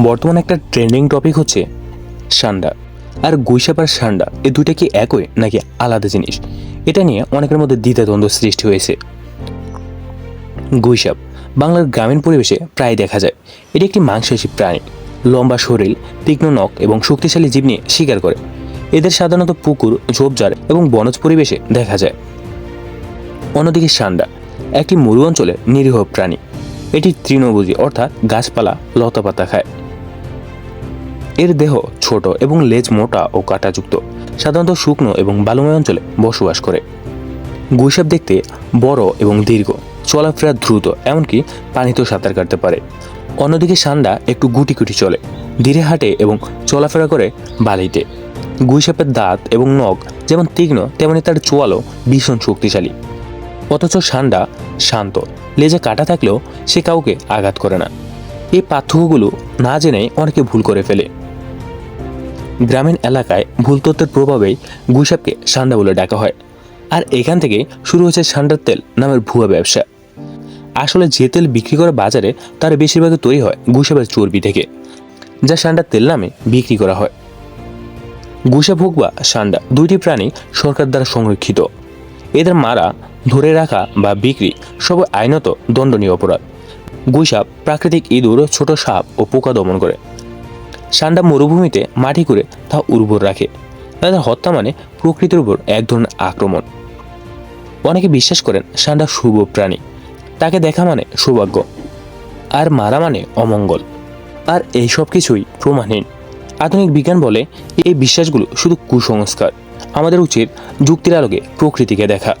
বর্তমানে একটা trending topic হচ্ছে সান্ডা। আর গুইসাপ আর সান্ডা, এ দুইটা কি একই নাকি আলাদা জিনিস? এটা নিয়ে অনেকের মধ্যে দ্বিধাদ্বন্দ্ব সৃষ্টি হয়েছে। গুইসাপ, বাংলার গ্রামীণ পরিবেশে প্রায় দেখা যায়। এটি একটি মাংসাশী প্রাণী, লম্বা শরীর, তীক্ষ্ণ নখ এবং শক্তিশালী জীব নিয়ে শিকার করে। এদের সাধারণত পুকুর, ঝোপঝাড় এবং বনজ পরিবেশে দেখা যায়। অন্যদিকে সান্ডা, একটি মরু অঞ্চলের নিরীহ প্রাণী। এটি তৃণভোজী অর্থাৎ গাছপালা লতাপাতা খায়। এর দেহ ছোট এবং লেজ মোটা ও কাঁটাযুক্ত, সাধারণত শুকনো এবং বালুময় অঞ্চলে বসবাস করে। গুইসাপ দেখতে বড় এবং দীর্ঘ, চলাফেরা দ্রুত, এমনকি পানিতেও সাঁতার কাটতে পারে। অন্যদিকে সান্ডা একটু গুটি গুটি চলে, ধীরে হাঁটে এবং চলাফেরা করে বালিতে। গুইসাপের দাঁত এবং নখ যেমন তীক্ষ্ণ, তেমনি তার চোয়ালও ভীষণ শক্তিশালী। অথচ সান্ডা শান্ত, লেজে কাটা থাকলেও সে কাউকে আঘাত করে না। এই পার্থক্যগুলো না জেনে অনেকে ভুল করে ফেলে। গ্রামীণ এলাকায় ভুল তথ্যের প্রভাবেই গুইসাপকে সান্ডা বলে ডাকা হয়। আর এখান থেকে শুরু হয়েছে সান্ডার তেল নামের ভুয়া ব্যবসা। আসলে যে তেল বিক্রি করে বাজারে তার বেশিরভাগই তৈরি হয় গুইসাপের চর্বি থেকে, যা সান্ডার তেল নামে বিক্রি করা হয়। গুইসাপ হোক বা সান্ডা, দুইটি প্রাণী সরকার দ্বারা সংরক্ষিত। এদের মারা ধরে রাখা বা বিক্রি সব আইনত দণ্ডনীয় অপরাধ। গুইসাপ প্রাকৃতিক ইঁদুর, ছোট সাপ ও পোকা দমন করে। সান্ডা মরুভূমিতে মাটি করে তা উর্বর রাখে। তাদের হত্যা মানে প্রকৃতির উপর এক ধরনের আক্রমণ। অনেকে বিশ্বাস করেন সান্ডা শুভ প্রাণী। তাকে দেখা মানে সৌভাগ্য। আর মারা মানে অমঙ্গল। আর এই সব কিছুই প্রমাণহীন। আধুনিক বিজ্ঞান বলে এই বিশ্বাসগুলো শুধু কুসংস্কার। আমাদের উচিত যুক্তির আলোকে প্রকৃতিকে দেখা।